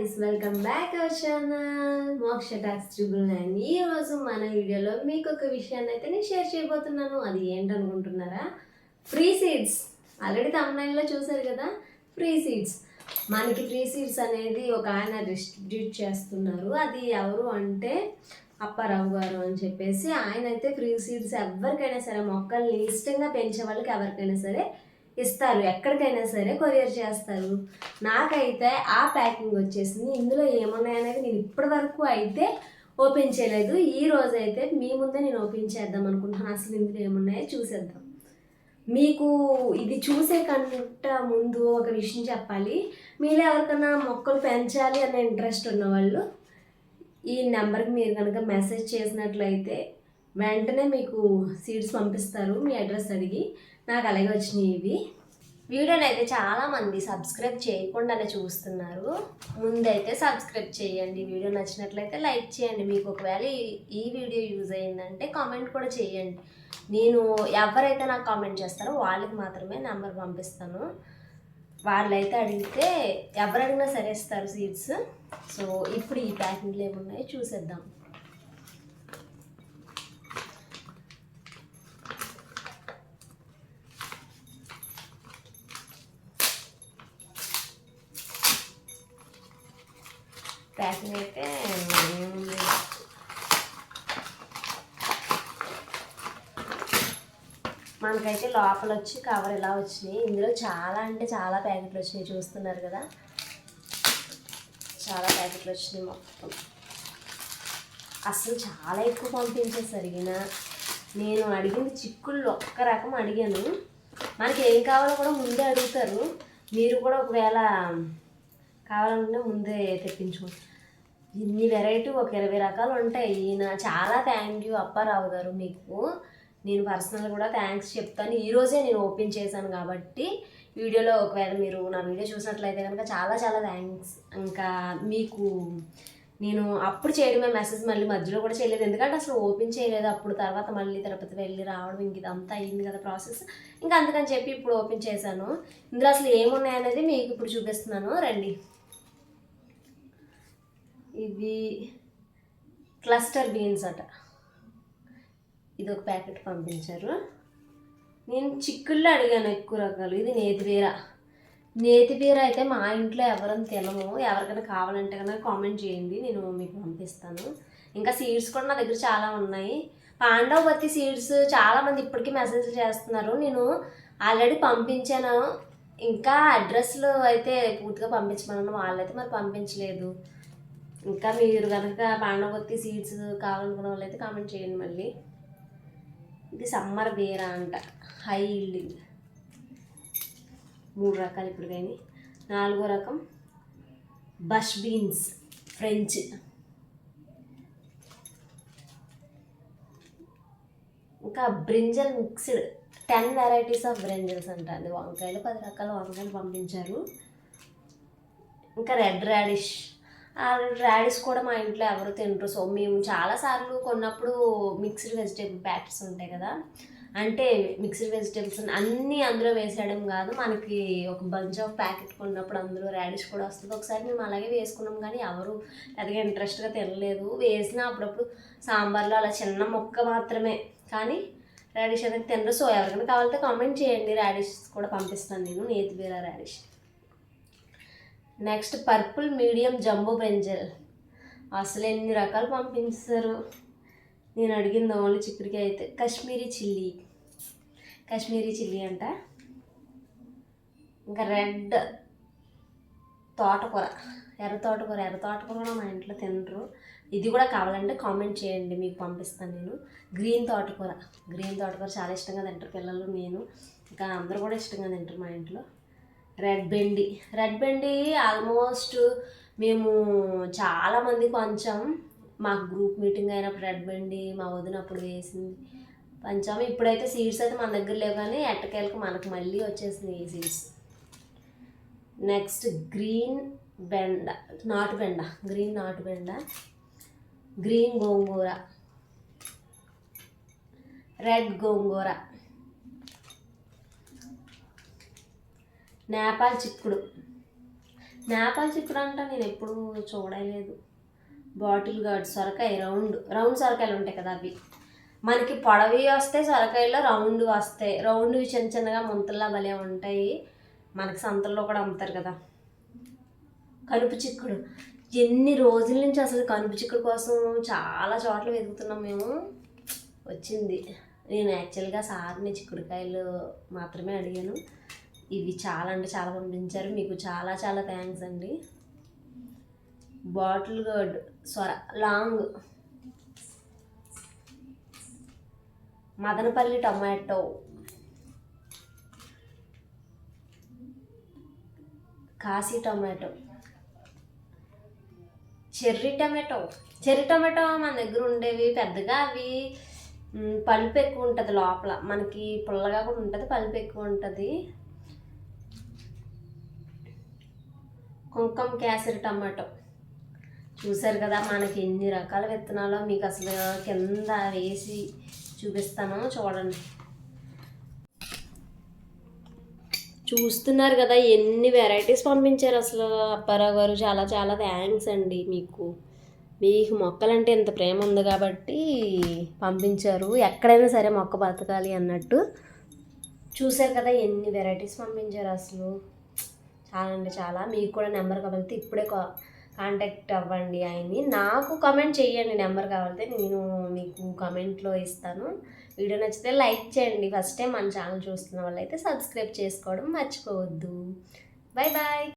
Guys welcome back our channel Moksha talks triple nine ఈ రోజు మన వీడియోలో మీకు ఒక విషయాన్ని అయితే నేను షేర్ చేయబోతున్నాను. అది ఏంటనుకుంటున్నారా? ఫ్రీ సీడ్స్ ఆల్రెడీ తమిళనాడులో చూసారు కదా? ఫ్రీ సీడ్స్ మనకి ఫ్రీ సీడ్స్ అనేది ఒక ఆయన డిస్ట్రిబ్యూట్ చేస్తున్నారు. అది ఎవరు అంటే అప్పారావు గారు అని చెప్పేసి ఆయన అయితే ఫ్రీ సీడ్స్ ఎవరికైనా సరే మొక్కల్ని ఇష్టంగా పెంచే వాళ్ళకి ఎవరికైనా సరే ఇస్తారు. ఎక్కడికైనా సరే కొరియర్ చేస్తారు. నాకైతే ఆ ప్యాకింగ్ వచ్చేసింది. ఇందులో ఏమున్నాయనేది నేను ఇప్పటి వరకు అయితే ఓపెన్ చేయలేదు. ఈ రోజు అయితే మీ ముందే నేను ఓపెన్ చేద్దాం అనుకుంటున్నాను. అసలు ఇందులో ఏమున్నాయో చూసేద్దాం. మీకు ఇది చూసే కంట ముందు ఒక విషయం చెప్పాలి. మీలో ఎవరికైనా మొక్కలు పెంచాలి అనే ఇంట్రెస్ట్ ఉన్నవాళ్ళు ఈ నెంబర్కి మీరు కనుక మెసేజ్ చేసినట్లయితే వెంటనే మీకు సీడ్స్ పంపిస్తారు. మీ అడ్రస్ అడిగి. నాకు అలాగే వచ్చినాయి ఇవి. వీడియోని అయితే చాలామంది సబ్స్క్రైబ్ చేయకుండానే చూస్తున్నారు. ముందైతే సబ్స్క్రైబ్ చేయండి. వీడియో నచ్చినట్లయితే లైక్ చేయండి. మీకు ఒకవేళ ఈ- వీడియో యూజ్ అయిందంటే కామెంట్ కూడా చేయండి. నేను ఎవరైతే నాకు కామెంట్ చేస్తారో వాళ్ళకి మాత్రమే నెంబర్ పంపిస్తాను. వాళ్ళైతే అడిగితే ఎవరు సరే ఇస్తారు సీట్స్ సో ఇప్పుడు ఈ ప్యాకింగ్లు ఏమున్నాయో చూసేద్దాం. ప్యాకింగ్ అయితే ఏముంది మనకైతే లోపల వచ్చి కవర్ ఇలా వచ్చినాయి? ఇందులో చాలా అంటే చాలా ప్యాకెట్లు వచ్చినాయి చూస్తున్నారు కదా? చాలా ప్యాకెట్లు వచ్చినాయి మొత్తం. అసలు చాలా ఎక్కువ పంపించేసారు నేను అడిగింది చిక్కుళ్ళు ఒక్క రకం అడిగాను. మనకి ఏం కావాలో కూడా ముందే అడుగుతారు. మీరు కూడా ఒకవేళ కావాలనుకుంటే ముందే తెప్పించుకోండి. ఇన్ని వెరైటీ ఒక ఇరవై రకాలు ఉంటాయి. ఈయన చాలా థ్యాంక్ యూ అప్పారావు గారు మీకు. నేను పర్సనల్ కూడా థ్యాంక్స్ చెప్తాను. ఈరోజే నేను ఓపెన్ చేశాను కాబట్టి వీడియోలో ఒకవేళ మీరు నా వీడియో చూసినట్లయితే కనుక చాలా చాలా థ్యాంక్స్ ఇంకా మీకు నేను అప్పుడు చేయడమే మెసేజ్ మళ్ళీ మధ్యలో కూడా చేయలేదు. ఎందుకంటే అసలు ఓపెన్ చేయలేదు. అప్పుడు తర్వాత మళ్ళీ తిరుపతి వెళ్ళి రావడం ఇంక ఇదంతా అయింది కదా ప్రాసెస్ ఇంకా అందుకని చెప్పి ఇప్పుడు ఓపెన్ చేశాను. ఇందులో అసలు ఏమున్నాయనేది మీకు ఇప్పుడు చూపిస్తున్నాను. రండి. ఇవి క్లస్టర్ బీన్స్ అట. ఇది ఒక ప్యాకెట్ పంపించారు. నేను చిక్కుల్లో అడిగాను ఎక్కువ రకాలు. ఇది నేతిబీర నేతిబీర అయితే మా ఇంట్లో ఎవరైనా తినము. ఎవరికైనా కావాలంటే కనుక కామెంట్ చేయండి. నేను మీకు పంపిస్తాను. ఇంకా సీడ్స్ కూడా నా దగ్గర చాలా ఉన్నాయి. పాండవపతి సీడ్స్ చాలామంది ఇప్పటికీ మెసేజ్ చేస్తున్నారు. నేను ఆల్రెడీ పంపించాను. ఇంకా అడ్రస్లు అయితే పూర్తిగా పంపించమన్నాను. వాళ్ళైతే మరి పంపించలేదు. ఇంకా మీరు కనుక పాండవతి సీడ్స్ కావాలనుకున్న వాళ్ళైతే కామెంట్ చేయండి మళ్ళీ. ఇది సమ్మర్ బీర అంట. హై ఈల్డింగ్ మూడు రకాలు ఇప్పుడు కానీ. నాలుగో రకం. బష్ బీన్స్ ఫ్రెంచ్ ఇంకా brinjal mixed ten varieties of brinjals అంట. అది వంకాయలు పది రకాల వంకాయలు పంపించారు. ఇంకా రెడ్ రాడిష్ రాడిష్ కూడా మా ఇంట్లో ఎవరు తినరు. సో మేము చాలాసార్లు కొన్నప్పుడు మిక్స్డ్ వెజిటేబుల్ ప్యాకెట్స్ ఉంటాయి కదా. అంటే మిక్స్డ్ వెజిటేబుల్స్ అన్నీ అందులో వేసేయడం కాదు. మనకి ఒక బంచ్ ఆఫ్ ప్యాకెట్ కొన్నప్పుడు అందులో రాడిష్ కూడా వస్తుంది. ఒకసారి మేము అలాగే వేసుకున్నాం కానీ ఎవరు పెద్దగా ఇంట్రెస్ట్గా తినలేదు. వేసిన అప్పుడప్పుడు సాంబార్లో అలా చిన్న ముక్క మాత్రమే. కానీ రాడిష్ అనేది తినరు. సో ఎవరికైనా కావాలంటే కామెంట్ చేయండి. రాడిష్ కూడా పంపిస్తాను నేను. నేతిబీర radish next purple medium jumbo brinjal అసలు ఎన్ని రకాలు పంపించారు నేను అడిగింది ఓన్లీ చిక్కుడికాయ అయితే. కాశ్మీరీ చిల్లీ. కాశ్మీరీ చిల్లీ అంట. ఇంకా రెడ్ తోటకూర. ఎర్ర తోటకూర. ఎర్ర తోటకూర కూడా మా ఇంట్లో తినరు. ఇది కూడా కావాలంటే కామెంట్ చేయండి మీకు పంపిస్తాను నేను. గ్రీన్ తోటకూర. గ్రీన్ తోటకూర చాలా ఇష్టంగా తింటారు పిల్లలు నేను. ఇంకా అందరూ కూడా ఇష్టంగా తింటారు మా ఇంట్లో. రెడ్ బెండి రెడ్ బెండి ఆల్మోస్ట్ మేము చాలామంది కొంచెం మాకు గ్రూప్ మీటింగ్ అయినప్పుడు రెడ్ బెండి మా వదినప్పుడు వేసింది. పంచాము ఇప్పుడైతే సీడ్స్ అయితే మన దగ్గర లేవు కానీ ఎట్టకేలకు మనకు మళ్ళీ వచ్చేసింది ఈ సీడ్స్ నెక్స్ట్ గ్రీన్ బెండ నాటు బెండ గ్రీన్ నాటు బెండ గ్రీన్ గోంగూర రెడ్ గోంగూర. నేపాల్ చిక్కుడు. నేపాల్ చిక్కుడు అంట నేను ఎప్పుడూ చూడలేదు. బాటిల్ గార్డ్ సొరకాయ రౌండ్ రౌండ్ సొరకాయలు ఉంటాయి కదా అవి. మనకి పొడవి వస్తాయి సొరకాయలో రౌండ్ వస్తాయి. రౌండ్ చిన్న చిన్నగా ముంతల్లా భలే ఉంటాయి. మనకి సంతల్లో కూడా అమ్ముతారు కదా. కనుపు చిక్కుడు. ఎన్ని రోజుల నుంచి అసలు కనుపు చిక్కుడు కోసం చాలా చోట్ల వెతుకుతున్నాం మేము. వచ్చింది. నేను యాక్చువల్గా సార్ని చిక్కుడుకాయలు మాత్రమే అడిగాను. ఇవి చాలా అంటే చాలా పంపించారు. మీకు చాలా చాలా థ్యాంక్స్ అండి. బాటిల్ గర్డ్ స్వర long Madanapalle tomato. Kashi tomato. Cherry tomato. Cherry tomato మన దగ్గర ఉండేవి పెద్దగా అవి మ్, పలుపు ఎక్కువ ఉంటుంది లోపల. మనకి పుల్లగా కూడా ఉంటుంది పలుపు ఎక్కువ ఉంటుంది. కుంకుమ కేసరి టమాటో. చూసారు కదా మనకి ఎన్ని రకాల విత్తనాలు మీకు అసలు కింద వేసి చూపిస్తాను చూడండి. చూస్తున్నారు కదా ఎన్ని వెరైటీస్ పంపించారు అసలు అప్పారావు గారు. చాలా చాలా థ్యాంక్స్ అండి మీకు. మీకు మొక్కలంటే ఇంత ప్రేమ ఉంది కాబట్టి పంపించారు. ఎక్కడైనా సరే మొక్క బతకాలి అన్నట్టు. చూసారు కదా ఎన్ని వెరైటీస్ పంపించారు అసలు. చాలా అంటే చాలా. మీకు కూడా నెంబర్ కావాలంటే ఇప్పుడే కా- కాంటాక్ట్ అవ్వండి ఆయన్ని. నాకు కమెంట్ చేయండి నెంబర్ కావాలంటే నేను మీకు కమెంట్లో ఇస్తాను. వీడియో నచ్చితే లైక్ చేయండి. ఫస్ట్ టైం మన ఛానల్ చూస్తున్న వాళ్ళైతే సబ్స్క్రైబ్ చేసుకోవడం మర్చిపోవద్దు. Bye bye.